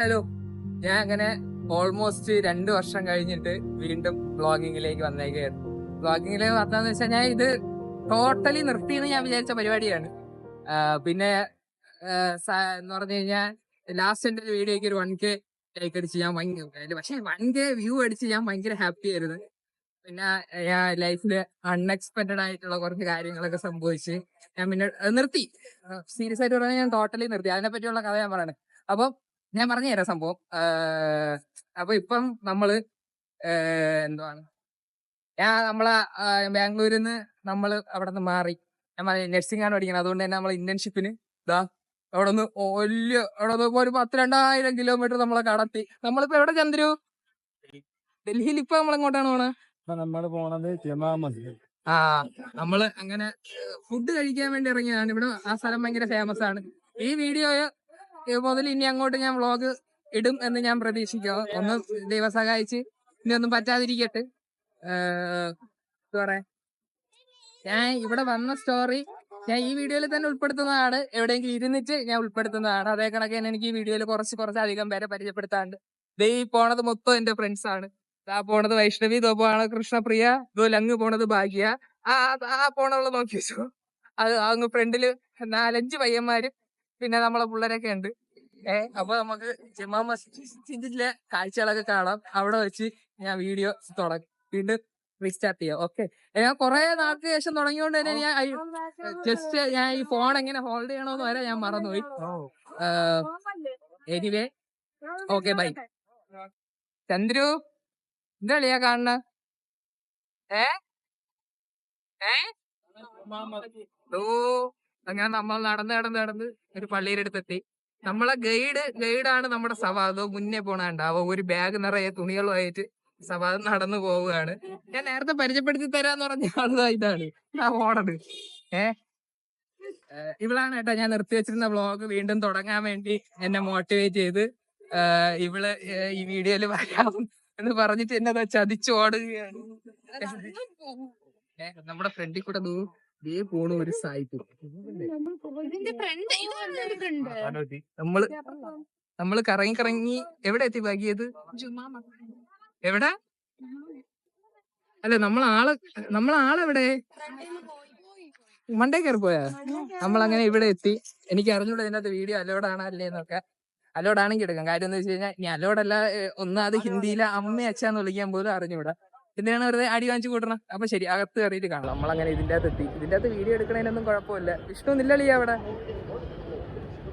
Hello ഞാൻ അങ്ങനെ almost രണ്ട് വർഷം കഴിഞ്ഞിട്ട് വീണ്ടും ബ്ലോഗിങ്ങിലേക്ക് വന്നേക്കായിരുന്നു. ബ്ലോഗിങ്ങിലേക്ക് വന്നതെന്ന് വെച്ചാൽ ഞാൻ ഇത് ടോട്ടലി നിർത്തിയെന്ന് ഞാൻ വിചാരിച്ച പരിപാടിയാണ്. പിന്നെ എന്ന് പറഞ്ഞു കഴിഞ്ഞാൽ ലാസ്റ്റ് എന്റെ വീഡിയോയ്ക്ക് ഒരു വൺ കെ ലൈക്ക് അടിച്ച് ഞാൻ ഭയങ്കര പക്ഷേ വൺ കെ വ്യൂ അടിച്ച് ഞാൻ ഭയങ്കര ഹാപ്പി ആയിരുന്നു. പിന്നെ ലൈഫിൽ അൺഎക്സ്പെക്ടഡ് ആയിട്ടുള്ള കുറച്ച് കാര്യങ്ങളൊക്കെ സംഭവിച്ച് ഞാൻ പിന്നെ നിർത്തി. സീരിയസ് ആയിട്ട് പറഞ്ഞാൽ ഞാൻ ടോട്ടലി നിർത്തി. അതിനെ പറ്റിയുള്ള കഥ ഞാൻ പറയണേ. അപ്പം ഞാൻ പറഞ്ഞു തരാം സംഭവം അപ്പൊ ഇപ്പം നമ്മൾ എന്താണ് എന്തുവാണ്? ഞാൻ നമ്മളെ ബാംഗ്ലൂരിൽ നിന്ന് നമ്മൾ അവിടെ നിന്ന് മാറി. ഞാൻ നഴ്സിംഗ് ആണ് പഠിക്കുന്നത് അതുകൊണ്ട് തന്നെ നമ്മളെ ഇന്റേൺഷിപ്പിന് ഇതാ അവിടെ നിന്ന് വലിയ അവിടെ നിന്ന് ഒരു പത്ത് രണ്ടായിരം കിലോമീറ്റർ നമ്മളെ കടത്തി. നമ്മളിപ്പോ എവിടെ ചന്ദ്രു? ഡൽഹിയിൽ ഇപ്പൊ നമ്മൾ എങ്ങോട്ടാണ് പോണേ? നമ്മൾ പോണത് ജമാ ആ നമ്മൾ അങ്ങനെ ഫുഡ് കഴിക്കാൻ വേണ്ടി ഇറങ്ങിയതാണ്. ഇവിടെ ആ സ്ഥലം ഭയങ്കര ഫേമസ് ആണ്. ഈ വീഡിയോ മുതൽ ഇനി അങ്ങോട്ട് ഞാൻ വ്ളോഗ് ഇടും എന്ന് ഞാൻ പ്രതീക്ഷിക്കാം ഒന്ന് ദൈവം സഹായിച്ച് ഇനി ഒന്നും പറ്റാതിരിക്കട്ടെ. ഞാൻ ഇവിടെ വന്ന സ്റ്റോറി ഞാൻ ഈ വീഡിയോയിൽ തന്നെ ഉൾപ്പെടുത്തുന്നതാണ്. എവിടെയെങ്കിലും ഇരുന്നിട്ട് ഞാൻ ഉൾപ്പെടുത്തുന്നതാണ്. അതേ കണക്ക് തന്നെ എനിക്ക് ഈ വീഡിയോയിൽ കുറച്ച് കുറച്ച് അധികം പേരെ പരിചയപ്പെടുത്താണ്ട് ദേ പോണത് മൊത്തം എന്റെ ഫ്രണ്ട്സ് ആണ്. ദാ പോണത് വൈഷ്ണവി തോ പോണത് കൃഷ്ണപ്രിയ ഇതോ ലങ്ങ് പോണത് ഭാഗ്യ. ആ ആ- പോണവൾ പോണുള്ള നോക്കി വെച്ചു. അത് അങ്ങ് ഫ്രണ്ടിൽ നാലഞ്ച് പയ്യന്മാരും പിന്നെ നമ്മളെ പിള്ളേരൊക്കെ ഉണ്ട്. ഏ അപ്പൊ നമുക്ക് ജമാ മസ്ജിദിലെ കാഴ്ചകളൊക്കെ കാണാം. അവിടെ വെച്ച് ഞാൻ വീഡിയോ തുടങ്ങും. വീണ്ടും റീസ്റ്റാർട്ട് ചെയ്യാം. ഓക്കെ ഞാൻ കുറെ നാൾക്ക് ശേഷം തുടങ്ങിയോണ്ട് തന്നെ ഞാൻ ജസ്റ്റ് ഞാൻ ഈ ഫോൺ എങ്ങനെ ഹോൾഡ് ചെയ്യണമെന്ന് വരെ ഞാൻ മറന്നുപോയി. Anyway okay bye Chandru? എന്താ കളിയാ കാണുന്ന? ഏ? ഏ? അങ്ങനെ നമ്മൾ നടന്ന് നടന്ന് നടന്ന് ഒരു പള്ളിയുടെ അടുത്തെത്തി നമ്മളെ ഗൈഡ് ഗൈഡാണ് നമ്മുടെ സവാദോ. മുന്നേ പോണുണ്ടാവോ ഒരു ബാഗ് നിറയെ തുണികളുമായിട്ട് സവാദം നടന്നു പോവുകയാണ്. ഞാൻ നേരത്തെ പരിചയപ്പെടുത്തി തരാന്ന് പറഞ്ഞ ആളുതാ ഇതാണ്. ആ ഓണത്. ഏ? ഇവളാണ് കേട്ടോ ഞാൻ നിർത്തി വെച്ചിരുന്ന വ്ളോഗ് വീണ്ടും തുടങ്ങാൻ വേണ്ടി എന്നെ മോട്ടിവേറ്റ് ചെയ്ത് ഇവൾ ഈ വീഡിയോയിൽ വരാം എന്ന് പറഞ്ഞിട്ട് എന്നെ ചതിച്ചു ഓടുകയാണ്. നമ്മുടെ ഫ്രണ്ടിൽ കൂടെ ദൂ ദേ പോണു ഒരു സായിപ്പ് ഇതിന്റെ ഫ്രണ്ട് നമ്മൾ നമ്മൾ കറങ്ങി കറങ്ങി എവിടെ എത്തി ബാക്കിയത് എവിടെ? അല്ല നമ്മൾ ആൾ നമ്മൾ ആളെവിടെ മണ്ടേ കയറി പോയാ? നമ്മളങ്ങനെ ഇവിടെ എത്തി. എനിക്ക് അറിഞ്ഞൂടെ ഇതിനകത്ത് വീഡിയോ അലോഡാണ് അല്ലേ എന്നൊക്കെ അലോഡാണെങ്കിൽ എടുക്കാം. കാര്യം എന്ന് വെച്ച് കഴിഞ്ഞാൽ ഞാൻ അലോഡല്ല ഒന്നാമത് ഹിന്ദിയിലെ അമ്മ അച്ഛന്ന് വിളിക്കാൻ പോലും അറിഞ്ഞൂടാ. എന്തിനാണ് വെറുതെ അടി വാങ്ങിച്ചു കൂട്ടണം അപ്പൊ ശരി അകത്ത് കയറിയിട്ട് കാണാം. നമ്മളങ്ങനെ ഇതിന്റെ അകത്ത് എത്തി. ഇതിന്റെ അകത്ത് വീഡിയോ എടുക്കണതിനൊന്നും കുഴപ്പമില്ല. വിഷ്ണു നില്ലളി അവിടെ?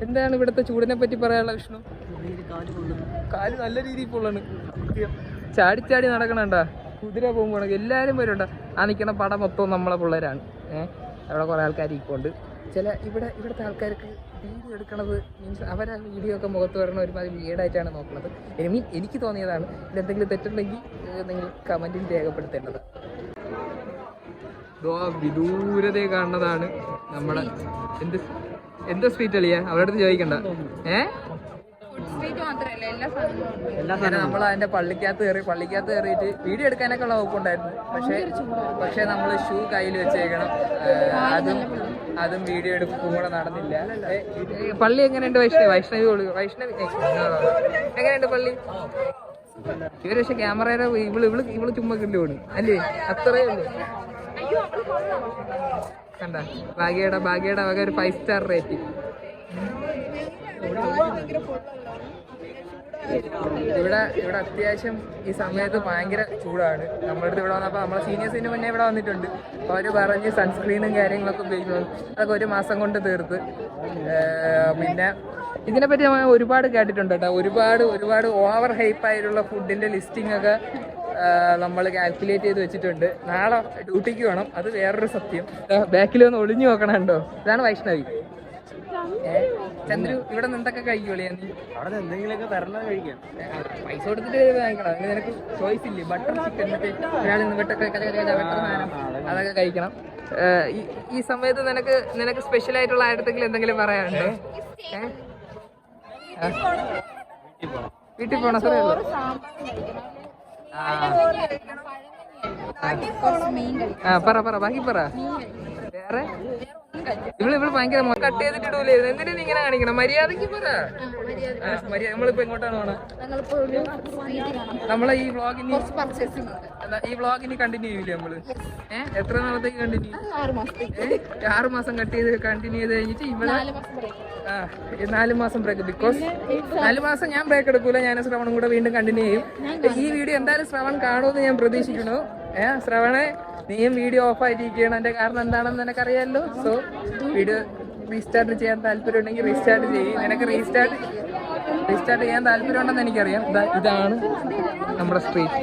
എന്താണ് ഇവിടുത്തെ ചൂടിനെ പറ്റി പറയാനുള്ള വിഷ്ണു? കാൽ നല്ല രീതിയിൽ പൊള്ളണ്. ചാടി ചാടി നടക്കണണ്ട? കുതിര പോകുമ്പോൾ എല്ലാവരും വരുന്നുണ്ട്. ആ നിൽക്കുന്ന പടം മൊത്തം നമ്മളെ പിള്ളേരാണ്. ഏഹ് അവിടെ കുറെ ആൾക്കാർ ഇരിക്കുന്നുണ്ട് ചില ഇവിടെ ഇവിടുത്തെ ആൾക്കാർക്ക് വീഡിയോ എടുക്കണത് മീൻസ് അവരെ വീഡിയോ ഒക്കെ മുഖത്ത് വരണ ഒരുമാതിരി വീടായിട്ടാണ് നോക്കുന്നത്. ഐ മീൻ എനിക്ക് തോന്നിയതാണ് ഇതെന്തെങ്കിലും തെറ്റുണ്ടെങ്കിൽ നിങ്ങൾ കമന്റിൽ രേഖപ്പെടുത്തേണ്ടത്. വിദൂരതയെ കാണുന്നതാണ് നമ്മുടെ എന്ത് എന്ത് സ്ട്രീറ്റ് അളിയാ? അവരുടെ അടുത്ത് ചോദിക്കണ്ട. ഏഹ് സ്ട്രീറ്റ് എല്ലാ സാധനങ്ങളും. നമ്മൾ അതിന്റെ പള്ളിക്കകത്ത് കയറി പള്ളിക്കകത്ത് കയറിയിട്ട് വീഡിയോ എടുക്കാനൊക്കെ ഉള്ള വകുപ്പുണ്ടായിരുന്നു. പക്ഷെ പക്ഷെ നമ്മൾ ഷൂ കയ്യിൽ വെച്ചേക്കണം. അതും അതും വീഡിയോ എടുപ്പും കൂടെ നടന്നില്ല. പള്ളി എങ്ങനെയുണ്ട് വൈഷ്ണവി? വൈഷ്ണവി വൈഷ്ണവി എങ്ങനെയുണ്ട് പള്ളി? ഇവർ പക്ഷെ ക്യാമറയുടെ ഇവൾ ഇവൾ ഇവൾ ചുമ്മാ കിണ്ടി പോണ് അല്ലേ? അത്രേ ഉള്ളൂ. കണ്ട ഭാഗ്യയുടെ ഭാഗ്യയുടെ വക ഒരു ഫൈവ് സ്റ്റാർ റേറ്റിംഗ് ഇവിടെ ഇവിടെ അത്യാവശ്യം ഈ സമയത്ത് ഭയങ്കര ചൂടാണ്. നമ്മുടെ അടുത്ത് ഇവിടെ വന്നപ്പോൾ നമ്മളെ സീനിയേഴ്സിന് മുന്നേ ഇവിടെ വന്നിട്ടുണ്ട്. അപ്പോൾ അവർ പറഞ്ഞ് സൺസ്ക്രീനും കാര്യങ്ങളൊക്കെ ഉപയോഗിക്കുന്നു. അതൊക്കെ ഒരു മാസം കൊണ്ട് തീർത്ത്. പിന്നെ ഇതിനെപ്പറ്റി നമ്മൾ ഒരുപാട് കേട്ടിട്ടുണ്ട് കേട്ടോ. ഒരുപാട് ഒരുപാട് ഓവർ ഹൈപ്പ് ആയിട്ടുള്ള ഫുഡിന്റെ ലിസ്റ്റിംഗ് ഒക്കെ നമ്മൾ കാൽക്കുലേറ്റ് ചെയ്ത് വെച്ചിട്ടുണ്ട്. നാളെ ഡ്യൂട്ടിക്ക് വേണം. അത് വേറൊരു സത്യം. ബാക്കിൽ ഒന്ന് ഒളിഞ്ഞു നോക്കണം കേട്ടോ ഇതാണ് വൈഷ്ണവി. ചന്ദ്രു ഇവിടെ നിന്നൊക്കെ കഴിക്കോളിയാ നീ? അവിടെ എന്തെങ്കിലുമൊക്കെ തരണം കഴിക്കാം. പൈസ കൊടുത്തിട്ട് വാങ്ങിക്കണം? അതിന് നിനക്ക് ചോയ്സ് ഇല്ലേ? ബട്ടർ ചിക്കൻ ഒരാൾ നിന്ന് വെട്ടൊക്കെ അതൊക്കെ. കഴിക്കണം. ഈ- സമയത്ത് നിനക്ക് നിനക്ക് സ്പെഷ്യൽ ആയിട്ടുള്ള ആയിരത്തെങ്കിലും എന്തെങ്കിലും പറയാനുണ്ടോ? വീട്ടിൽ പോണ. സാറേ ആ പറ പറ ബാക്കി പറ. വേറെ? ഇവൾ ഇവൾ ഭയങ്കര കട്ട് ചെയ്തിട്ട് ഇടൂലായിരുന്നു എന്തിനാ നീ ഇങ്ങനെ കാണിക്കണം? മര്യാദയ്ക്ക് പറ. മര്യാദ നമ്മളിപ്പോ എങ്ങോട്ടാണ് കാണാം. നമ്മളെ ഈ വ്ളോഗ് എന്താ, ഈ വ്ളോഗിന് കണ്ടിന്യൂ ചെയ്യില്ലേ നമ്മൾ? ഏഹ് എത്ര നാളത്തേക്ക് കണ്ടിന്യൂ ഏഹ് ആറ് മാസം കട്ട് ചെയ്ത് കണ്ടിന്യൂ ചെയ്ത് കഴിഞ്ഞിട്ട് ഇവിടെ. ആ, നാല് മാസം ബ്രേക്ക് ബിക്കോസ് നാല് മാസം ഞാൻ ബ്രേക്ക് എടുക്കൂല. ഞാൻ ശ്രവണും കൂടെ വീണ്ടും കണ്ടിന്യൂ ചെയ്യും. ഈ വീഡിയോ എന്തായാലും ശ്രവൺ കാണുമെന്ന് ഞാൻ പ്രതീക്ഷിക്കുന്നു. ഏഹ് ശ്രവണെ നീയും വീഡിയോ ഓഫ് ആയിട്ടിരിക്കണം എന്റെ കാരണം എന്താണെന്ന് നിനക്കറിയാലോ? സോ വീഡിയോ റീസ്റ്റാർട്ട് ചെയ്യാൻ താല്പര്യം ഉണ്ടെങ്കിൽ റീസ്റ്റാർട്ട് ചെയ്യും. നിനക്ക് റീസ്റ്റാർട്ട് റീസ്റ്റാർട്ട് ചെയ്യാൻ താല്പര്യം ഉണ്ടെന്ന് എനിക്കറിയാം ഇതാണ് നമ്മുടെ സ്ട്രീറ്റ്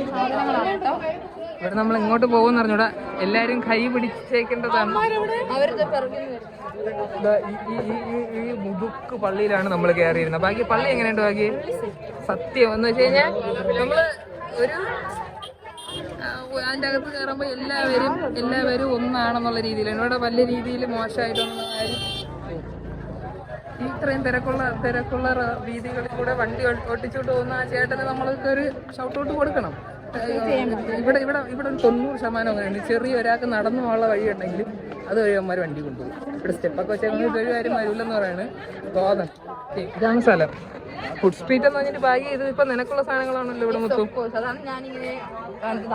ഇവിടെ നമ്മൾ ഇങ്ങോട്ട് പോകുമെന്ന് അറിഞ്ഞൂടാ എല്ലാരും കൈ പിടിച്ചേക്കേണ്ടതാണ്. ഈ- മുതുക്ക് പള്ളിയിലാണ് നമ്മൾ കയറിയിരുന്നത്. ബാക്കി പള്ളി എങ്ങനെയുണ്ട് ബാക്കി? സത്യം എന്ന് വെച്ച് കഴിഞ്ഞാൽ നമ്മൾ ഒരു ആ, അതിന്റെ അകത്ത് കയറുമ്പോൾ എല്ലാവരും എല്ലാവരും ഒന്നാണെന്നുള്ള രീതിയിൽ എന്നോട് വലിയ രീതിയിൽ മോശമായിട്ടൊന്നും ആരും ഇത്രയും തിരക്കുള്ള തിരക്കുള്ള രീതികളിൽ കൂടെ വണ്ടി ഒട്ടിച്ചുകൊണ്ട് പോകുന്ന ആ ചേട്ടന് നമ്മൾക്ക് ഒരു ഷൗട്ടൗട്ട് കൊടുക്കണം. ഇവിടെ ഇവിടെ ഇവിടെ ഒരു തൊണ്ണൂറ് ശതമാനം അങ്ങനെയുണ്ട്. ചെറിയ ഒരാൾക്ക് നടന്നു പോകാനുള്ള വഴി ഉണ്ടെങ്കിലും അത് കഴിയവന്മാർ വണ്ടി കൊണ്ടുപോകും. ഇവിടെ സ്റ്റെപ്പൊക്കെ വെച്ചാൽ ഇതൊരു കാര്യം വരില്ലെന്ന് പറയുന്നത് തോന്നൽ ഇതാണ് സ്ഥലം. ഫുഡ് സ്ട്രീറ്റ് എന്ന് പറഞ്ഞിട്ട് ബാഗ് ഇത് ഇപ്പൊ നിനക്കുള്ള സാധനങ്ങളാണല്ലോ ഇവിടെ മൊത്തം.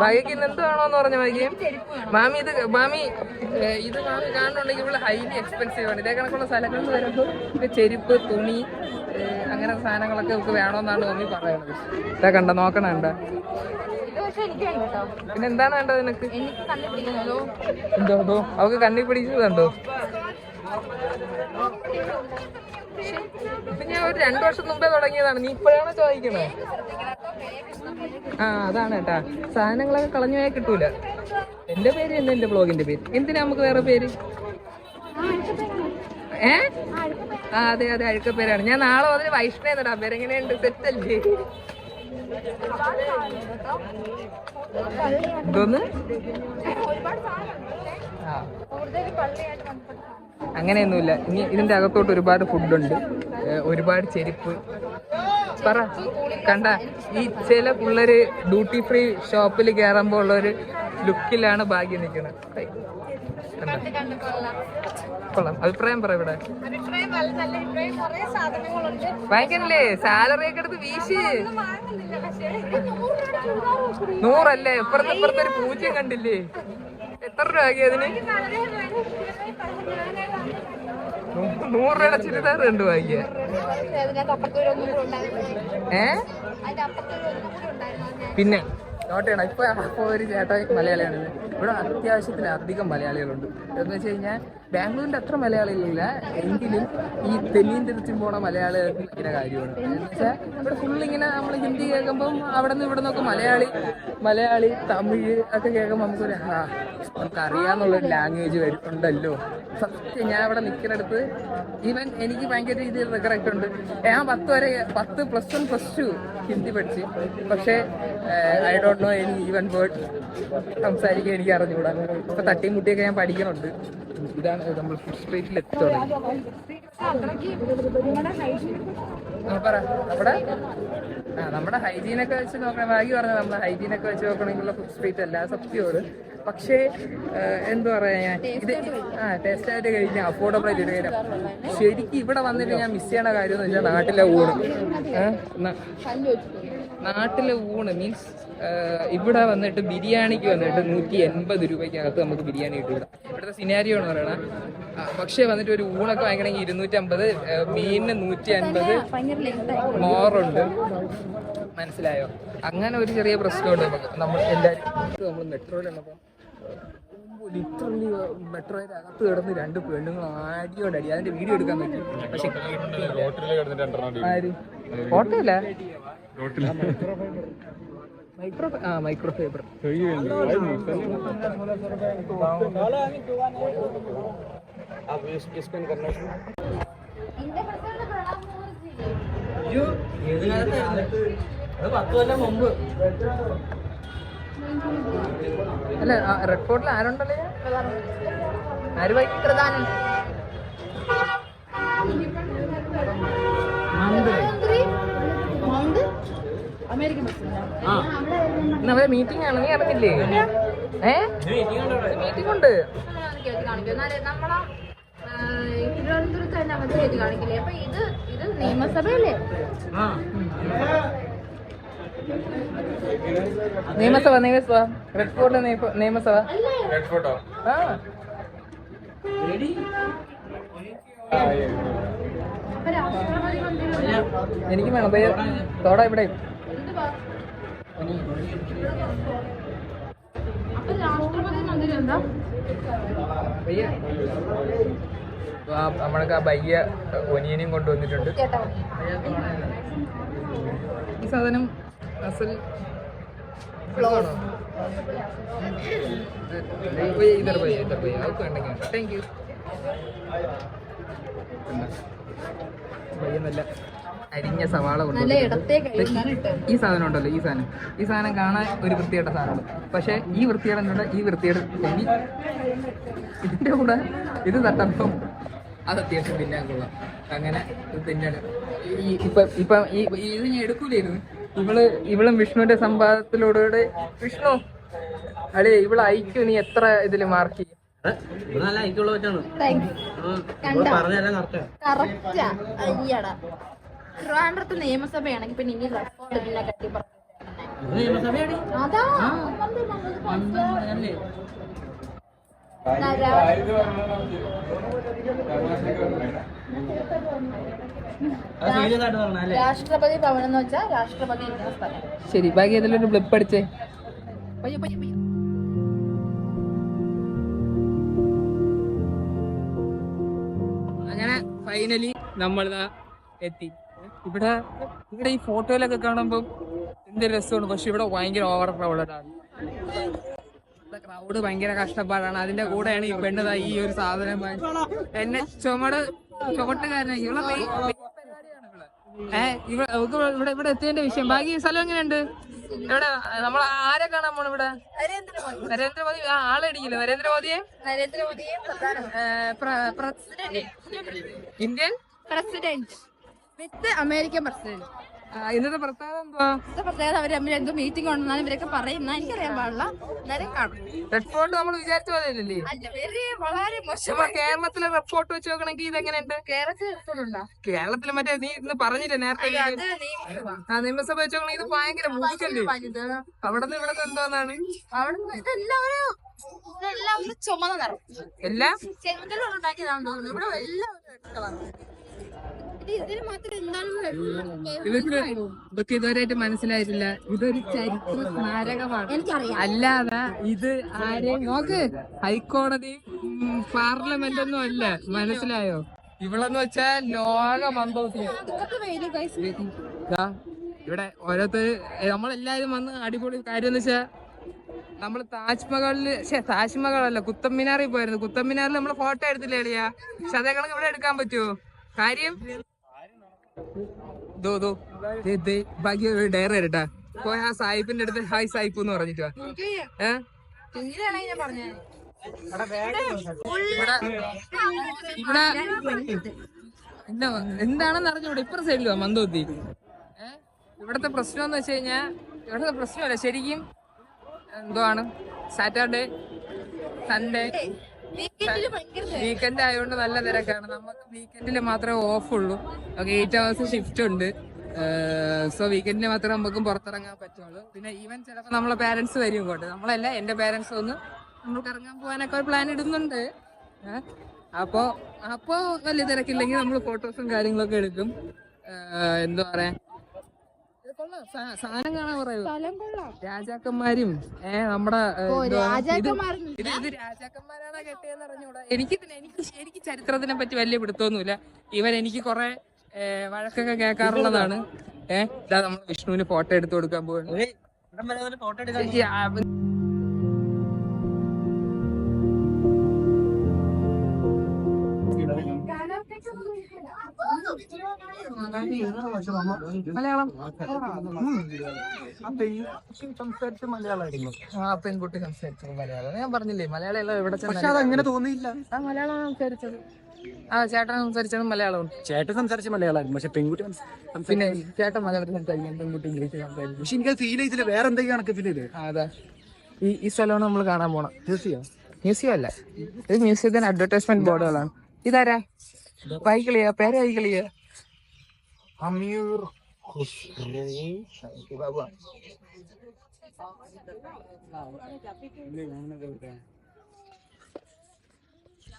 ബാഗിക്ക് ഇന്ന് എന്ത് വേണോന്ന് പറഞ്ഞ ബാഗി മാമി ഇത് മാമി ഇത് മാമി കാണുന്നുണ്ടെങ്കിൽ ഇവിടെ ഹൈലി എക്സ്പെൻസീവ് ആണ്. ഇതേ കണക്കുള്ള സ്ഥലങ്ങളിൽ വരുമ്പോൾ ചെരുപ്പ് തുണി അങ്ങനെ സാധനങ്ങളൊക്കെ നമുക്ക് വേണമെന്നാണ് മമ്മി പറയുന്നത്. ഇതാ കണ്ട നോക്കണ കണ്ട പിന്നെ എന്താണ് വേണ്ടത് നിനക്ക്? എന്തോ അവക്ക് കണ്ണി പിടിച്ചതുണ്ടോ ഇപ്പൊ ഒരു രണ്ടു വർഷം മുമ്പേ തുടങ്ങിയതാണ്. നീ ഇപ്പോഴാണോ ചോദിക്കണേ? ആ അതാണ് കേട്ടാ. സാധനങ്ങളൊക്കെ കളഞ്ഞു പോയാൽ കിട്ടൂല. എന്റെ പേര് തന്നെ എന്റെ ബ്ലോഗിന്റെ പേര്? എന്തിനാ നമുക്ക് വേറെ പേര്? ഏ? ആ അതെ അതെ അഴുക്ക പേരാണ്. ഞാൻ നാളെ വന്നിട്ട് വൈഷ്ണേ എന്നിടാ പേരെങ്ങനെയുണ്ട് സെറ്റല്ലേ ഇതൊന്ന്? ആ. കൂടുതൽ പള്ളിയായിട്ട് അങ്ങനെയൊന്നുമില്ല. ഇനി ഇതിന്റെ അകത്തോട്ട് ഒരുപാട് ഫുഡുണ്ട് ഒരുപാട് ചെരുപ്പ്. പറ. കണ്ട. ഈ ചില പിള്ളേര് ഡ്യൂട്ടി ഫ്രീ ഷോപ്പിൽ കയറുമ്പോൾ ഉള്ള ഒരു ലുക്കിലാണ് ഭാഗ്യം നിൽക്കുന്നത്. കൊള്ളാം. അഭിപ്രായം പറ ഇവിടെ. ഭയങ്കരല്ലേ? സാലറി ഒക്കെ എടുത്ത് വീശി. നൂറല്ലേ? ഇപ്പുറത്ത് ഇപ്പുറത്തെ ഒരു പൂജ്യം കണ്ടില്ലേ? എത്ര രൂപ ആക്കി അതിന്? നൂറ് രൂപയുടെ ചുരിദാർ കണ്ടു വാങ്ങിയ. ഏ? പിന്നെ ചോട്ടയാണ് ഇപ്പൊ ഒരു ചേട്ടൻ മലയാളിയാണ് ഇവിടെ അത്യാവശ്യത്തിന് അധികം മലയാളികളുണ്ട്. എന്ന് വെച്ച് കഴിഞ്ഞാൽ ബാംഗ്ലൂരിന്റെ അത്ര മലയാളികളില്ല. എങ്കിലും ഈ തെന്നിയും തിരിച്ചും പോണ മലയാളികൾക്ക് ഭയങ്കര കാര്യമാണ്. എന്ന് വെച്ചാൽ ഇവിടെ ഫുൾ ഇങ്ങനെ നമ്മൾ ഹിന്ദി കേൾക്കുമ്പം അവിടെ നിന്ന് ഇവിടെ നിന്നൊക്കെ മലയാളി മലയാളി തമിഴ് ഒക്കെ കേൾക്കുമ്പോൾ നമുക്കൊരു ആ നമുക്ക് അറിയാന്നുള്ളൊരു ലാംഗ്വേജ് വരുന്നുണ്ടല്ലോ സത്യം ഞാൻ അവിടെ നിൽക്കുന്നിടത്ത് ഈവൻ എനിക്ക് ഭയങ്കര രീതിയിൽ റിഗ്രറ്റ് ഉണ്ട്. ഞാൻ പത്ത് വരെ പത്ത് plus one plus two Hindi പഠിച്ച്. പക്ഷേ I don't know any even word സംസാരിക്കാൻ എനിക്ക് അറിഞ്ഞുകൂടാ. ഇപ്പൊ തട്ടിയും മുട്ടിയൊക്കെ ഞാൻ പഠിക്കണുണ്ട്. ഇതാണ് നമ്മൾ ഫുഡ് സ്ട്രീറ്റിൽ എത്തി പറ. നമ്മുടെ ആ നമ്മുടെ ഹൈജീനൊക്കെ വെച്ച് നോക്കണം. ഭാഗ്യ പറഞ്ഞാൽ നമ്മുടെ ഹൈജീനൊക്കെ വെച്ച് നോക്കണമെങ്കിലുള്ള ഫുഡ് സ്ട്രീറ്റ് അല്ല. സത്യമാണ്. പക്ഷേ എന്തു പറയാ ഇത് ആ ടേസ്റ്റ് ആയിട്ട് കഴിഞ്ഞ അഫോർഡബിൾ ആയിട്ട് കഴിക്കാം. ശരിക്കും ഇവിടെ വന്നിട്ട് ഞാൻ മിസ് ചെയ്യണ കാര്യം എന്ന് വെച്ചാൽ നാട്ടിലെ ഊണ്. നാട്ടിലെ ഊണ് മീൻസ് ഇവിടെ വന്നിട്ട് ബിരിയാണിക്ക് വന്നിട്ട് നൂറ്റി എൺപത് രൂപയ്ക്കകത്ത് നമുക്ക് ബിരിയാണി കിട്ടും ഇവിടെ. ഇവിടുത്തെ സിനാരിയോ എന്ന് പറയണ പക്ഷേ വന്നിട്ട് ഒരു ഊണൊക്കെ വാങ്ങണമെങ്കിൽ ഇരുന്നൂറ്റമ്പത് മീനിന് നൂറ്റി അൻപത് മോറുണ്ട്. മനസ്സിലായോ? അങ്ങനെ ഒരു ചെറിയ പ്രശ്നമുണ്ട് നമ്മൾ എല്ലാവരും നമ്മൾ മെട്രോയിൽ വന്നപ്പോൾ ലിറ്ററലി മെട്രോയുടെ അകത്ത് കിടന്ന് രണ്ട് പെണ്ണുങ്ങൾ ആടിയോട് അടി അതിന്റെ വീഡിയോ എടുക്കാൻ പറ്റി. പക്ഷെ ഫോട്ടോയില്ല മൈക്രോ മൈക്രോ ഫൈബർ മുഖർജി അല്ല റെഡ് ഫോർട്ടിൽ ആരുണ്ടല്ലേ ആര് ബൈക്ക് പ്രധാനം. മന്ത്രി മൗണ്ട് അമേരിക്കൻ പ്രസിഡന്റ് ഇന്ന് അവരെ മീറ്റിംഗ് ആണ്. നീ അറിഞ്ഞില്ലേ ഏ? മീറ്റിംഗ് ഉണ്ട് തിരുവനന്തപുരത്ത് തന്നെ അവധി കാണിക്കില്ലേ അപ്പൊ ഇത് ഇത് നിയമസഭയല്ലേ നിയമസഭ നിയമസഭ. റെഡ് ഫോർട്ട് നിയമസഭ. റെഡ് ആ? എനിക്കും വേണം. പയ്യ തോട ഇവിടെ. നമ്മളൊക്കെ ആ ബയ്യ ഒനിയനും കൊണ്ടുവന്നിട്ടുണ്ട്. ഈ സാധനം അസൽ ഇതർ ഇതർ. അവർക്ക് വേണ്ടെങ്കിൽ നല്ല അരിഞ്ഞ സവാള ഈ സാധനം ഉണ്ടല്ലോ ഈ സാധനം. ഈ സാധനം കാണാൻ ഒരു വൃത്തിയുടെ സാധനമാണ് പക്ഷെ ഈ വൃത്തിയുടെ കൂടെ ഈ വൃത്തിയുടെ ഈ ഇതിന്റെ കൂടെ ഇത് തട്ടപ്പം അത് അത്യാവശ്യം തിന്നാൻ കൊള്ളാം. അങ്ങനെ ഇത് തിന്നണം. ഈ ഇപ്പൊ ഇപ്പൊ ഈ ഇത് ഞാൻ എടുക്കൂലായിരുന്നു. ഇവൾ ഇവളും വിഷ്ണുവിന്റെ സംവാദത്തിലൂടെ വിഷ്ണു അല്ലേ ഇവൾ ഐക്യു നീ എത്ര ഇതിൽ മാർക്ക് ചെയ്യും? നല്ല ഐക്യമുള്ള വെച്ചാണ് താങ്ക് കണ്ടോ? പറഞ്ഞെല്ലാം കറക്റ്റാ കറക്റ്റാ അയ്യടാ. ട്രിവാൻഡ്രത്ത് നിയമസഭയാണെങ്കിൽ പിന്നെ ഇനി കട്ടി ഇത് നിയമസഭയാണ് അതാ. രാഷ്ട്രപതി ഭവൻ എന്ന് വെച്ചാൽ രാഷ്ട്രപതി ശരി ബാക്കി ഏതെങ്കിലും ബ്ലിപ്പ് അടിച്ചേ. പയ്യെ, പയ്യെ, പയ്യെ. അങ്ങനെ ഫൈനലി നമ്മൾ എത്തി. ഇവിടെ ഇവിടെ ഈ ഫോട്ടോയിലൊക്കെ കാണുമ്പോൾ എന്ത് രസമാണ്. പക്ഷെ ഇവിടെ ഭയങ്കര ഓവർ ക്രൗഡഡാണ് ക്രൗഡ് ഭയങ്കര കഷ്ടപ്പാടാണ്. അതിന്റെ കൂടെയാണ് ഈ പെണ്ണ് ഈ ഒരു സാധനം എന്നെ ചുമട് ചുമട്ടുകാരനായി ഇവിടെ. ഇവിടെ ഇവിടെ ഇവിടെ എത്തിയതിന്റെ വിഷയം. ബാക്കി സ്ഥലം എങ്ങനെയുണ്ട്? ഇവിടെ നമ്മൾ ആരെ കാണാൻ പോണം ഇവിടെ? നരേന്ദ്രമോദി ആ ആളടിക്കില്ലേ? നരേന്ദ്രമോദിയെ? നരേന്ദ്രമോദിയെ Indian? President with American president. ഇന്നത്തെ പ്രത്യേകത എന്തുവാ? ഇന്നത്തെ പ്രത്യേകത അവർ തമ്മിൽ എന്തോ മീറ്റിംഗ് ഉണ്ടെന്നാണ് ഇവരൊക്കെ പറയുന്ന എനിക്കറിയാൻ പാടില്ല. എന്നാലും കാണും. റെഡ് ഫോർട്ട് നമ്മൾ വിചാരിച്ച പോലെ അല്ലല്ലേ അല്ല ഇവർ വളരെ മോശം. കേരളത്തിലെ റെഡ് ഫോർട്ട് വെച്ച് നോക്കണമെങ്കിൽ ഇതെങ്ങനെയുണ്ട്? കേരളത്തിൽ എടുത്തിട്ടുണ്ടോ കേരളത്തിലെ മറ്റേ നീ ഇന്ന് പറഞ്ഞില്ലേ നേരത്തെ ആ നിയമസഭ വെച്ച് നോക്കണെങ്കിൽ ഇത് ഭയങ്കര മൂക്കല്ലേ അവിടെ നിന്ന് ഇവിടെ എന്തോന്നാണ് അവിടെ ഇതെല്ലാം ഇതെല്ലാം ചുമന്ന നിറം. എല്ലാം? ചെങ്കല്ലോട് ഉണ്ടാക്കിയതാണെന്ന് തോന്നുന്നു. ഇവിടെ എല്ലാം ഇവർക്ക് ഇതൊക്കെ ഇതുവരെയായിട്ട് മനസ്സിലായിട്ടില്ല. ഇതൊരു ചരിത്ര സ്മാരകമാണ്. അല്ലാതെ ഇത് ആരെയും നോക്ക്. ഹൈക്കോടതി പാർലമെന്റ് ഒന്നും അല്ല. മനസ്സിലായോ? ഇവളെന്ന് വെച്ചാൽ ലോക guys. ഇവിടെ ഓരോരുത്തർ നമ്മളെല്ലാരും വന്ന് അടിപൊളി കാര്യം എന്ന് വെച്ചാ നമ്മൾ താജ്മഹലിൽ പക്ഷേ താജ്മഹലല്ല കുത്തമ്മിനാറിൽ പോയിരുന്നു. കുത്തമ്മിനാറിൽ നമ്മൾ ഫോട്ടോ എടുത്തില്ലേ എളിയാ? പക്ഷെ അതേ കണക്ക് ഇവിടെ എടുക്കാൻ പറ്റുമോ കാര്യം ബാക്കി ഒരു ഡയറി വരട്ടാ പോയ ആ സായിപ്പിന്റെ അടുത്ത് ഹായ് സായിപ്പ് എന്ന് പറഞ്ഞിട്ട് വാ. എനിക്ക് ഏ ഇങ്ങനെയാണെങ്കിൽ ഞാൻ പറഞ്ഞേ ഇവിടെ ഇവിടെ എന്താ എന്താണെന്ന് അറിഞ്ഞൂടെ? ഇപ്പുറ സൈഡിലോ മന്ദോത്തി ഏ? ഇവിടത്തെ പ്രശ്നം എന്ന് വെച്ച് കഴിഞ്ഞാ ഇവിടത്തെ പ്രശ്നമല്ല ശരിക്കും എന്തോ ആണ്. Saturday Sunday. വീക്കെൻഡ് ആയതുകൊണ്ട് നല്ല തിരക്കാണ്. നമുക്ക് വീക്കെൻഡിൽ മാത്രമേ ഓഫ് ഉള്ളൂ. നമുക്ക് എയ്റ്റ് അവേഴ്സ് ഷിഫ്റ്റ് ഉണ്ട്. സോ വീക്കെൻഡിന് മാത്രമേ നമുക്ക് പുറത്തിറങ്ങാൻ പറ്റുള്ളൂ. പിന്നെ ഈവൻ ചിലപ്പോൾ നമ്മളെ പാരൻസ് വരും ഇങ്ങോട്ട്. നമ്മളല്ല എന്റെ പാരൻസ് ഒന്ന് നമ്മൾക്ക് ഇറങ്ങാൻ പോകാനൊക്കെ ഒരു പ്ലാൻ ഇടുന്നുണ്ട്. അപ്പോ അപ്പോ വലിയ തിരക്കില്ലെങ്കിൽ നമ്മൾ ഫോട്ടോസും കാര്യങ്ങളൊക്കെ എടുക്കും. എന്താ പറയാ? സാധനം കാണാൻ പറയൂ സ്ഥലം കൊള്ളാം. രാജാക്കന്മാരും ഏഹ് നമ്മുടെ ഇത് ഇത് രാജാക്കന്മാരാണോ കെട്ടിയെന്ന് അറിഞ്ഞൂടാ. എനിക്ക് എനിക്ക് എനിക്ക് ചരിത്രത്തിനെ പറ്റി വലിയ പിടുത്തൊന്നുമില്ല ഇവൻ എനിക്ക് കുറെ വഴക്കൊക്കെ കേൾക്കാറുള്ളതാണ്. ഏഹ് ഇതാ നമ്മൾ വിഷ്ണുവിന് ഫോട്ടോ എടുത്തു കൊടുക്കാൻ പോവാണ് ഫോട്ടോ എടുക്കാൻ മലയാളം. സംസാരിച്ച മലയാളമായിരുന്നു ആ പെൺകുട്ടി സംസാരിച്ചത് മലയാളം. ഞാൻ പറഞ്ഞില്ലേ മലയാളം എല്ലാം ഇവിടെ പക്ഷെ അതങ്ങനെ തോന്നിയില്ല. ആ മലയാളം സംസാരിച്ചത്. ആ ചേട്ടൻ സംസാരിച്ചത് മലയാളം ചേട്ടൻ സംസാരിച്ച മലയാളമായിരുന്നു പക്ഷെ പെൺകുട്ടി പിന്നെ ചേട്ടൻ മലയാളത്തിൽ സംസാരിക്കും പെൺകുട്ടി ഇംഗ്ലീഷ് സംസാരിക്കും പക്ഷെ എനിക്ക് ഫീൽ ചെയ്തില്ല. വേറെ എന്തെങ്കിലും കണക്ക് ഫീൽ ചെയ്ത് അതെ. ഈ ഈ സ്ഥലമാണ് നമ്മൾ കാണാൻ പോണം മ്യൂസിയം? മ്യൂസിയം അല്ല. ഇത് മ്യൂസിയത്തിന് അഡ്വർടൈസ്മെന്റ് ബോർഡുകളാണ് ഇതാരാ? വായിക്കളിയാ പേര് വായിക്കളിയാ അമീർ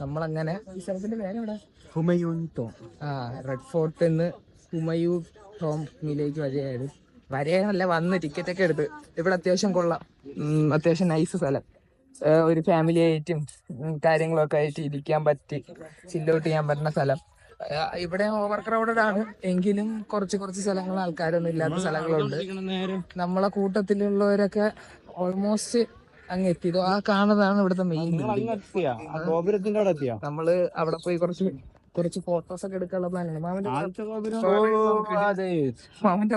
നമ്മളങ്ങനെ ഈ സ്ഥലത്തിന്റെ പേരെവിടെ? ഹുമയൂൺ ടോം. ആ റെഡ് ഫോർട്ടിൽ നിന്ന് ഹുമയൂ ടോമിലേക്ക് വരികയാണ് വരെയല്ല വന്ന് ടിക്കറ്റ് ഒക്കെ എടുത്ത്. ഇവിടെ അത്യാവശ്യം കൊള്ളാം. ഉം, അത്യാവശ്യം നൈസ് സ്ഥലം. ഒരു ഫാമിലി ആയിട്ടും കാര്യങ്ങളൊക്കെ ആയിട്ട് ഇരിക്കാൻ പറ്റി. ചില്ലൗട്ട് ചെയ്യാൻ പറ്റുന്ന സ്ഥലം. ഇവിടെ ഓവർ ക്രൗഡഡ് ആണ്. എങ്കിലും കുറച്ച് കുറച്ച് സ്ഥലങ്ങൾ ആൾക്കാരൊന്നും ഇല്ലാത്ത സ്ഥലങ്ങളുണ്ട്. നമ്മളെ കൂട്ടത്തിലുള്ളവരൊക്കെ ഓൾമോസ്റ്റ് അങ്ങ് എത്തിയതോ ആ കാണുന്നതാണ് ഇവിടുത്തെ മെയിൻ നമ്മൾ അവിടെ പോയി കുറച്ച് കുറച്ച് ഫോട്ടോസ് ഒക്കെ എടുക്കാനുള്ള പ്ലാനാണ് മാമന്റെ മാമന്റെ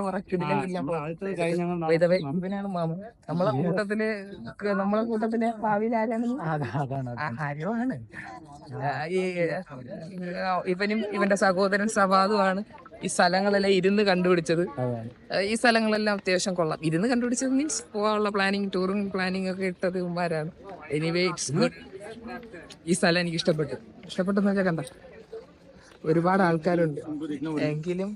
ഇവനാണ് മാമൻ. നമ്മളെ കൂട്ടത്തിൽ നമ്മളെ കൂട്ടത്തിലെ ഭാവിയിൽ ആരാണ്? ആ, ഈ ഇവനും ഇവന്റെ സഹോദരൻ സവാദുമാണ് ഈ സ്ഥലങ്ങളെല്ലാം ഇരുന്ന് കണ്ടുപിടിച്ചത്. ഈ സ്ഥലങ്ങളെല്ലാം അത്യാവശ്യം കൊള്ളാം. ഇരുന്ന് കണ്ടുപിടിച്ചത് മീൻസ് പോകാനുള്ള പ്ലാനിങ് ടൂറും പ്ലാനിങ് ഒക്കെ ഇട്ടത് ഉമ്മാരാണ് എനിവേ ഇറ്റ്സ് ഗുഡ് ഈ സ്ഥലം എനിക്ക് ഇഷ്ടപ്പെട്ടു. ഇഷ്ടപ്പെട്ടെന്ന് വെച്ചാൽ കണ്ട? ഒരുപാട് ആൾക്കാരുണ്ട്. എങ്കിലും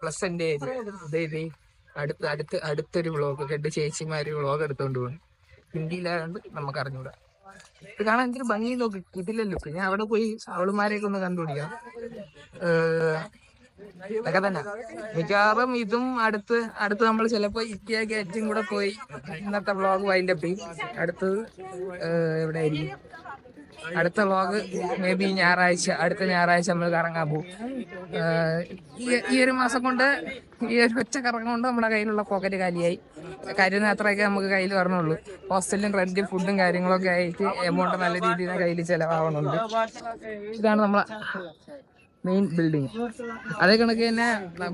പ്ലസന്റ് ഏരിയ അടുത്ത് അടുത്ത് അടുത്തൊരു വ്ളോഗ് രണ്ട് ചേച്ചിമാര് വ്ളോഗ് എടുത്തോണ്ട് പോകും ഹിന്ദിയിലായതുകൊണ്ട് നമുക്ക് അറിഞ്ഞൂടാ ഇത് കാണാൻ എന്തൊരു ഭംഗി നോക്ക്. ഇതില്ലല്ലോ ഞാൻ അവിടെ പോയി അവളുമാരെയൊക്കെ ഒന്ന് കണ്ടുപിടിക്കാം ഇതൊക്കെ തന്നെ. മിക്കവാറും ഇതും അടുത്ത് അടുത്ത് നമ്മൾ ചിലപ്പോ ഇക്കിയ ഗേറ്റും കൂടെ പോയി ഇന്നത്തെ വ്ളോഗ് വൈൻഡപ്പ് ചെയ്യും. അടുത്തത് എവിടെ ആയിരിക്കും. അടുത്ത വ്ളോഗ് മേ ബി ഞായറാഴ്ച അടുത്ത ഞായറാഴ്ച നമ്മൾ കറങ്ങാൻ പോകും ഈ ഒരു മാസം കൊണ്ട് ഈ ഒരു ഒറ്റ കറങ്ങം കൊണ്ട് നമ്മുടെ കയ്യിലുള്ള പോക്കറ്റ് കാലിയായി. കാര്യം അത്രയൊക്കെ നമുക്ക് കയ്യിൽ വരണുള്ളൂ. ഹോസ്റ്റലും റെന്റും ഫുഡും കാര്യങ്ങളൊക്കെ ആയിട്ട് എമൗണ്ട് നല്ല രീതിയിൽ കയ്യിൽ ചിലവാകുന്നുണ്ട് ഇതാണ് നമ്മളെ മെയിൻ ബിൽഡിങ് അതേ കണക്ക് തന്നെ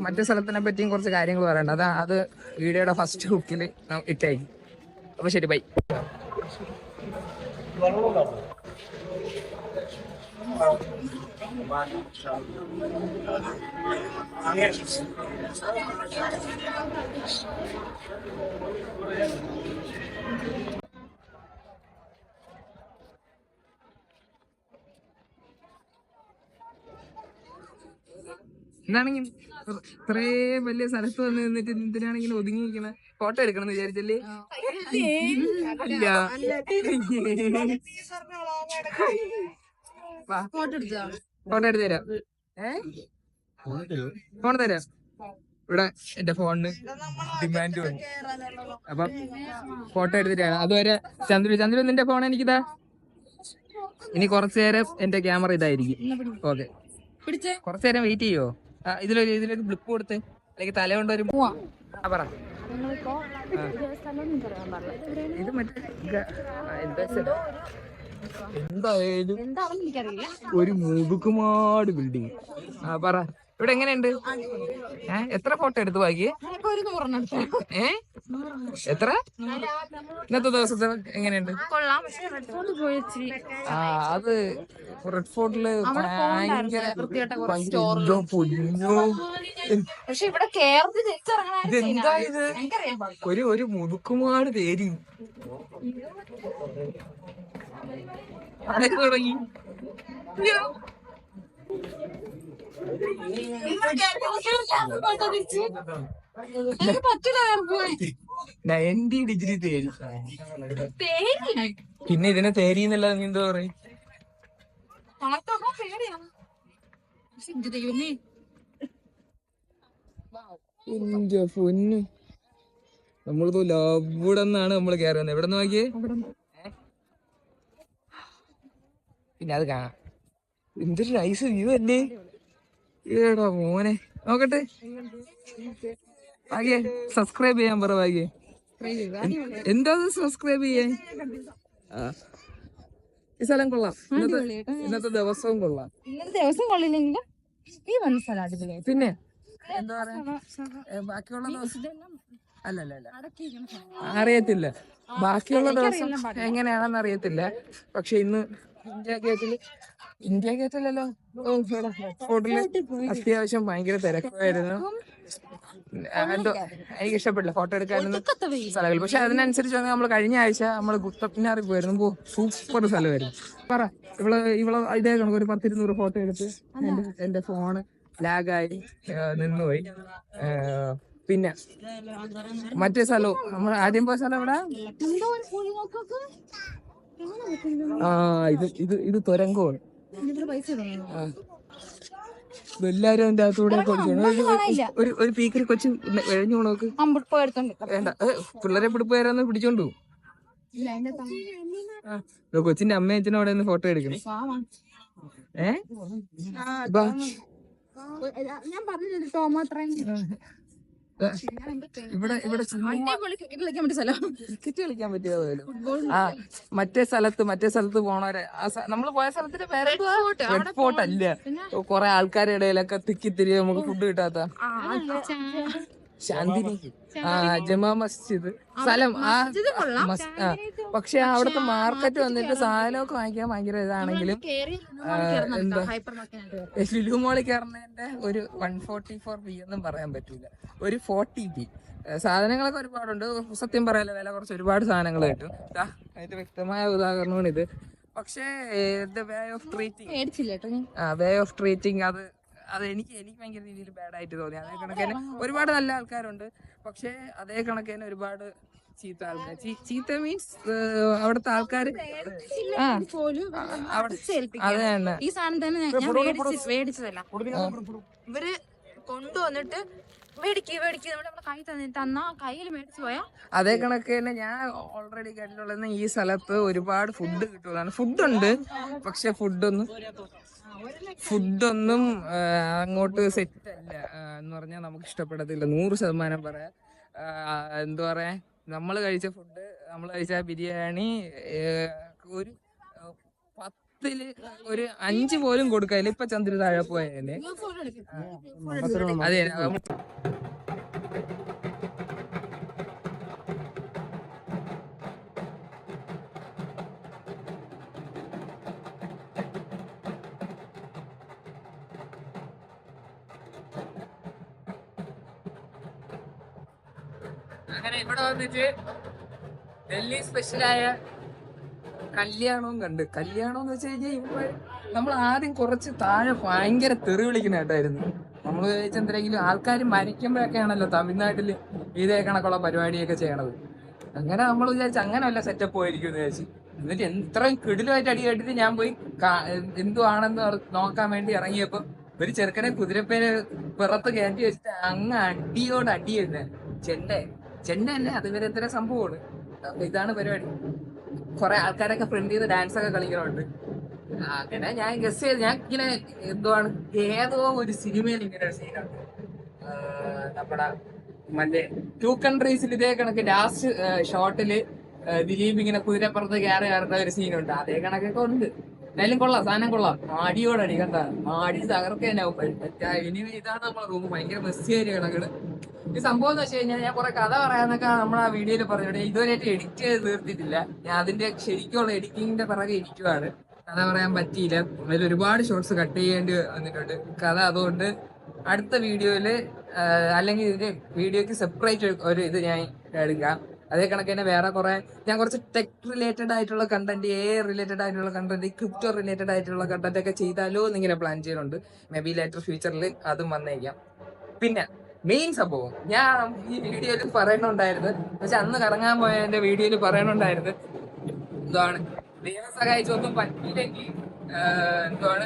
മറ്റു സ്ഥലത്തിനെ പറ്റിയും കുറച്ച് കാര്യങ്ങൾ പറയണ്ട. അതാ അത് വീഡിയോയുടെ ഫസ്റ്റ് ഹുക്കിൽ ഇട്ടായി. അപ്പൊ ശരി ബൈ എന്താണെങ്കിൽ ഇത്രേ വലിയ സ്ഥലത്ത് വന്ന് നിന്നിട്ട് എന്തിനാണെങ്കിലും ഒതുങ്ങി നിൽക്കണ? ഫോട്ടോ എടുക്കണം എന്ന് വിചാരിച്ചല്ലേ അല്ല. ഫോട്ടോ എടുത്തോ തരാം. ഫോൺ തരാം. ഇവിടെ എന്റെ ഫോണിന് ഡിമാൻഡ് വന്നു. അപ്പം ഫോട്ടോ എടുത്തിട്ടാണ് അതുവരെ ചന്ദ്രു ചന്ദ്രു നിന്റെ ഫോൺ എനിക്ക് എനിക്കിതാ. ഇനി കുറച്ചു നേരം എന്റെ ക്യാമറ ഇതായിരിക്കും. ഓക്കെ. പിടിച്ചേ. കുറച്ചു നേരം വെയിറ്റ് ചെയ്യോ? ഇതിലൊരു ഇതിലൊരു ബ്ലിപ്പ് കൊടുത്ത് അല്ലെങ്കിൽ തല കൊണ്ട് ഒരു ആ പറ. ഇത് മറ്റേ എന്തായാലും ഒരു മുതുക്കുമാട് ബിൽഡിങ് ആ പറ. ഇവിടെ എങ്ങനെയുണ്ട്? ഏ എത്ര ഫോട്ടോ എടുത്തു ബാക്കി? ഏ? എത്ര? ഇന്നത്തെ ദിവസത്തെ എങ്ങനെയുണ്ട്? ആ അത് റെഡ് ഫോർട്ടിൽ ഇതെന്താ ഇത് ഒരു ഒരു മുതുക്കുമാട് തേരി. പോയി. Ninety degree. പിന്നെ ഇതിനെ തേരി എന്നല്ല നീ എന്താ പറയും പൊന്നു നമ്മളിപ്പോ ഇവിടെ നിന്നാണ് നമ്മൾ കയറുന്നത് എവിടെ നിന്ന് നോക്കിയേ പിന്നെ അത് കാണാം എന്തൊരു നൈസ് വ്യൂ അല്ലേ? ഏടാ മോനെ. നോക്കട്ടെ. ഭാഗ്യേ സബ്സ്ക്രൈബ് ചെയ്യാൻ പറ ഭാഗ്യേ. എന്താ സബ്സ്ക്രൈബ് ചെയ്യാൻ. ഈ സ്ഥലം കൊള്ളാം. ഇന്നത്തെ ദിവസവും കൊള്ളാം. ഇന്നത്തെ ദിവസം കൊള്ളില്ലെങ്കിലും ഈ വന്ന സ്ഥലം അടിപൊളിയായി. പിന്നെ? എന്താ പറയാ? ബാക്കിയുള്ള ദിവസം അല്ല അല്ല അല്ല അറിയത്തില്ല. ബാക്കിയുള്ള ദിവസം എങ്ങനെയാണെന്ന് അറിയത്തില്ല. പക്ഷെ ഇന്ന് ഇന്ത്യ ഗേറ്റിൽ ഇന്ത്യ ഗേറ്റിലല്ലോ? ഇവിടെ അത്യാവശ്യം ഭയങ്കര തിരക്കായിരുന്നു എന്തോ എനിക്ക് ഇഷ്ടപ്പെട്ടില്ല ഫോട്ടോ എടുക്കാനൊന്നും. സ്ഥലങ്ങൾ പക്ഷെ അതിനനുസരിച്ച് നമ്മൾ കഴിഞ്ഞ ആഴ്ച നമ്മൾ കുത്തപ്പിനാറി പോയിരുന്നു. സൂപ്പർ സ്ഥലമായിരുന്നു. പറ ഇവൾ ഇവൾ ഇതേ കണക്ക് ഒരു പത്തിരുന്നൂറ് ഫോട്ടോ എടുത്ത് എന്റെ എന്റെ ഫോണ് ലാഗായി നിന്നുപോയി. പിന്നെ മറ്റേ സ്ഥലവും നമ്മൾ ആദ്യം പോയ സ്ഥലം എവിടെ? ആ ഇത് ഇത് ഇത് തുരങ്കമാണ്? ആ. എല്ലാരും അതിന്റെ അകത്തൂടെ ഒരു-. ഒരു പീക്കിൽ കൊച്ചു എഴഞ്ഞു നോക്ക്. വേണ്ട പിള്ളേരെ പിടിപ്പേരാന്ന് പിടിച്ചോണ്ടു കൊച്ചിന്റെ അമ്മയും അച്ഛനും അവിടെ നിന്ന് ഫോട്ടോ എടുക്കണം. ഏ ഞാൻ പറഞ്ഞില്ലേ ടോമോ അത്രയും ഇവിടെ ഇവിടെ ക്രിക്കറ്റ് കളിക്കാൻ പറ്റിയ ആ മറ്റേ സ്ഥലത്ത് മറ്റേ സ്ഥലത്ത് പോണവരെ നമ്മൾ പോയ സ്ഥലത്തിന്റെ പേര് റെഡ് ഫോർട്ട് അല്ല? കൊറേ ആൾക്കാരുടെ ഇടയിലൊക്കെ തിക്കിത്തിരി നമുക്ക് ഫുഡ് കിട്ടാത്ത. ശാന്തിനി ആ ജമാ മസ്ജിദ്. സ്ഥലം ആ പക്ഷെ അവിടുത്തെ മാർക്കറ്റ് വന്നിട്ട് സാധനമൊക്കെ വാങ്ങിക്കാൻ ഭയങ്കര ഇതാണെങ്കിലും എന്താ? ലുലു മോളിൽ കയറുന്നതിന്റെ ഒരു വൺ ഫോർട്ടി ഫോർ ബി എന്നും പറയാൻ പറ്റൂല. ഒരു ഫോർട്ടി ബി സാധനങ്ങളൊക്കെ ഒരുപാടുണ്ട്. സത്യം പറയാലോ വില കുറച്ച് ഒരുപാട് സാധനങ്ങൾ കിട്ടും. അതിന്റെ വ്യക്തമായ ഉദാഹരണമാണ് ഇത്. പക്ഷേ വേ ഓഫ് ട്രീറ്റിംഗ് ആ വേ ഓഫ് ട്രീറ്റിംഗ് അത് അത് എനിക്ക് എനിക്ക് ഭയങ്കര രീതിയിൽ ബാഡ് ആയിട്ട് തോന്നി. അതേ കണക്കിന് ഒരുപാട് നല്ല ആൾക്കാരുണ്ട്. പക്ഷേ അതേ കണക്കിന് ഒരുപാട് ചീത്ത ആൾക്കാർ ചീത്ത മീൻസ് അവിടുത്തെ ആൾക്കാർ. ഈ സാധനം തന്നെ ഞാൻ ഞാൻ മേടിച്ച് മേടിച്ചതല്ല. ഇവർ കൊണ്ടുവന്നിട്ട് അതേ കണക്ക് തന്നെ ഞാൻ ഓൾറെഡി കേട്ടിട്ടുള്ളത് ഈ സ്ഥലത്ത് ഒരുപാട് ഫുഡ് കിട്ടുന്നതാണ് ഫുഡുണ്ട് പക്ഷെ ഫുഡൊന്നും ഫുഡൊന്നും അങ്ങോട്ട് സെറ്റ് അല്ല എന്ന് പറഞ്ഞാൽ നമുക്ക് ഇഷ്ടപ്പെടത്തില്ല. നൂറ് ശതമാനം പറയാം. എന്താ പറയാ? നമ്മൾ കഴിച്ച ഫുഡ് നമ്മൾ കഴിച്ച ബിരിയാണി ഒരു പത്തിൽ ഒരു അഞ്ച് പോലും കൊടുക്കാതില്ല ഇപ്പൊ ചന്ദ്ര താഴെ പോയതിന്റെ അതെ ഇവിടെ വന്നിട്ട് ഡൽഹി സ്പെഷ്യലായ കല്യാണവും കണ്ട്. കല്യാണം എന്ന് വെച്ച് കഴിഞ്ഞാൽ ഇവിടെ നമ്മൾ ആദ്യം കുറച്ച് താഴെ ഭയങ്കര തെറി വിളിക്കുന്ന കേട്ടായിരുന്നു. നമ്മൾ വിചാരിച്ച എന്തെങ്കിലും ആൾക്കാർ മരിക്കുമ്പോഴൊക്കെയാണല്ലോ തമിഴ്നാട്ടിൽ ഇതേ കണക്കുള്ള പരിപാടിയൊക്കെ ചെയ്യണത്. അങ്ങനെ നമ്മൾ വിചാരിച്ചു അങ്ങനെ വല്ല സെറ്റപ്പ് പോയിരിക്കും എന്ന് വിചാരിച്ചു. എന്നിട്ട് എത്രയും കിടിലുമായിട്ട് അടി കേട്ടിട്ട് ഞാൻ പോയി എന്തുവാണെന്ന് നോക്കാൻ വേണ്ടി ഇറങ്ങിയപ്പോൾ ഒരു ചെറുക്കനെ കുതിരപ്പേനെ പിറത്ത് കയറ്റി വെച്ചിട്ട് അങ്ങ് അടിയോട് അടി തന്നെ ചെന്നൈ ചെന്നൈ അല്ലേ അത് വരെ സംഭവമാണ്. അപ്പൊ ഇതാണ് പരിപാടി. കുറെ ആൾക്കാരൊക്കെ ഫ്രണ്ട് ചെയ്ത് ഡാൻസ് ഒക്കെ കളിക്കുന്നുണ്ട് അങ്ങനെ ഞാൻ ഗസ് ചെയ്ത് ഞാൻ ഇങ്ങനെ എന്തുവാണ് ഏതോ ഒരു സിനിമയിൽ ഇങ്ങനെ ഒരു സീനുണ്ട് നമ്മുടെ മറ്റേ ടു കൺട്രീസിൽ ഇതേ കണക്ക് ലാസ്റ്റ് ഷോട്ടിൽ ദിലീപ് ഇങ്ങനെ കുതിരപ്പുറത്ത് കയറി കയറുന്ന ഒരു സീനുണ്ട് അതേ കണക്കൊക്കെ ഉണ്ട്. എന്തായാലും കൊള്ളാം സാധനം കൊള്ളാം. ആടിയോടടി കണ്ട? ആടി തകർക്കാനാവും ഇനി ഇതാണ് നമ്മളെ റൂം ഭയങ്കര മെസ്സിയായി കണക്കുകൾ ഈ സംഭവം എന്ന് വെച്ച് കഴിഞ്ഞാൽ ഞാൻ കുറെ കഥ പറയാന്നൊക്കെ നമ്മൾ ആ വീഡിയോയിൽ പറഞ്ഞു ഇതുവരെയായിട്ട് എഡിറ്റ് ചെയ്ത് തീർത്തിട്ടില്ല. ഞാൻ അതിന്റെ ശരിക്കുള്ള എഡിറ്റിങ്ങിന്റെ പിറകെ ഇരിക്കുവാണ്. കഥ പറയാൻ പറ്റിയില്ല. അതിൽ ഒരുപാട് ഷോർട്സ് കട്ട് ചെയ്യേണ്ടി വന്നിട്ടുണ്ട്. കഥ അതുകൊണ്ട് അടുത്ത വീഡിയോയിൽ അല്ലെങ്കിൽ ഇതിന്റെ വീഡിയോക്ക് സെപ്പറേറ്റ് ഒരു ഇത് ഞാൻ എടുക്കാം. അതേ കണക്ക് തന്നെ വേറെ കുറെ ഞാൻ കുറച്ച് ടെക് റിലേറ്റഡ് ആയിട്ടുള്ള കണ്ടന്റ് എ റിലേറ്റഡ് ആയിട്ടുള്ള കണ്ടന്റ് ക്രിപ്റ്റോ റിലേറ്റഡ് ആയിട്ടുള്ള കണ്ടന്റ് ഒക്കെ ചെയ്താലോ എന്നിങ്ങനെ പ്ലാൻ ചെയ്യുന്നുണ്ട് മേ ബി ലേറ്റർ ഫ്യൂച്ചറിൽ അതും വന്നേക്കാം. പിന്നെ മെയിൻ സംഭവം. ഞാൻ ഈ വീഡിയോയിൽ പറയണുണ്ടായിരുന്നു. പക്ഷെ അന്ന് കറങ്ങാൻ പോയ എന്റെ വീഡിയോയിൽ പറയണുണ്ടായിരുന്നു. എന്താണ് ദൈവം സഹായിച്ചൊന്നും പറ്റിയില്ലെങ്കിൽ എന്താണ്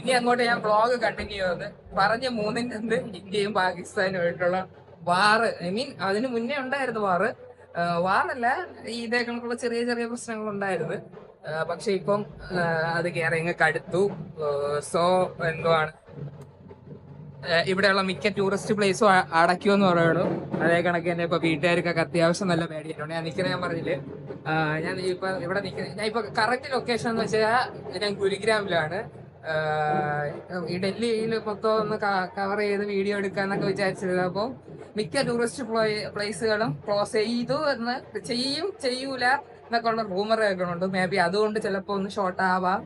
ഇനി അങ്ങോട്ട് ഞാൻ ബ്ലോഗ് കണ്ടിന്യൂ ചെയ്തത് പറഞ്ഞ മൂന്നിന്റെ ഇന്ത്യയും പാകിസ്ഥാനും ആയിട്ടുള്ള വാറ് ഐ മീൻ അതിന് മുന്നേ ഉണ്ടായിരുന്നു വാറ് വാറല്ല ഈ ഇതേ കണക്കുള്ള ചെറിയ ചെറിയ പ്രശ്നങ്ങൾ ഉണ്ടായിരുന്നു പക്ഷെ ഇപ്പം അത് കയറി അങ്ങ് കടുത്തു സോ എന്തുവാണ്? ഇവിടെയുള്ള മിക്ക ടൂറിസ്റ്റ് പ്ലേസും അടയ്ക്കുമെന്ന് പറയുള്ളൂ. അതേ കണക്ക് തന്നെ ഇപ്പൊ വീട്ടുകാർക്കൊക്കെ അത്യാവശ്യം നല്ല പേടിയിട്ടുണ്ട് ഞാൻ നിൽക്കുന്ന ഞാൻ പറഞ്ഞില്ല? ഞാൻ ഇപ്പൊ ഇവിടെ നിൽക്കുന്നത് ഞാൻ ഇപ്പൊ കറക്റ്റ് ലൊക്കേഷൻ എന്ന് വെച്ചാൽ ഞാൻ ഗുരുഗ്രാമിലാണ്. ഈ ഡൽഹിയിൽ മൊത്തം ഒന്ന് കവർ ചെയ്ത് വീഡിയോ എടുക്കാന്നൊക്കെ വിചാരിച്ചത് അപ്പോൾ മിക്ക ടൂറിസ്റ്റ് പ്ലേസുകളും ക്ലോസ് ചെയ്തു എന്ന് ചെയ്യും ചെയ്യൂല എന്നൊക്കെ ഉള്ള റൂമർ കേൾക്കുന്നുണ്ട് മേ ബി അതുകൊണ്ട് ചിലപ്പോ ഒന്ന് ഷോർട്ട് ആവാം.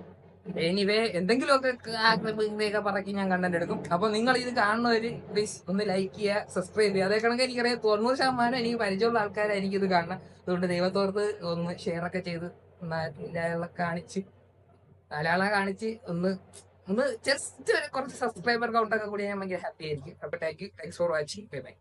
എനിവേ എന്തെങ്കിലുമൊക്കെ പറക്കി ഞാൻ കണ്ടന്റ് എടുക്കും. അപ്പൊ നിങ്ങൾ ഇത് കാണുന്നവര് പ്ലീസ് ഒന്ന് ലൈക്ക് ചെയ്യുക സബ്സ്ക്രൈബ് ചെയ്യുക. അതേ കണക്ക് എനിക്കറിയാം തൊണ്ണൂറ് ശതമാനം എനിക്ക് പരിചയമുള്ള ആൾക്കാരായിരിക്കും ഇത് കാണുന്നത്. അതുകൊണ്ട് ദൈവത്തോർത്ത് ഒന്ന് ഷെയർ ഒക്കെ ചെയ്ത് കാണിച്ച് നാലാളെ കാണിച്ച് ഒന്ന് ഒന്ന് ജസ്റ്റ് കുറച്ച് സബ്സ്ക്രൈബർ കൗണ്ട് ഒക്കെ കൂടി ഞാൻ ഭയങ്കര ഹാപ്പി ആയിരിക്കും. അപ്പൊ thank you thanks for watching bye bye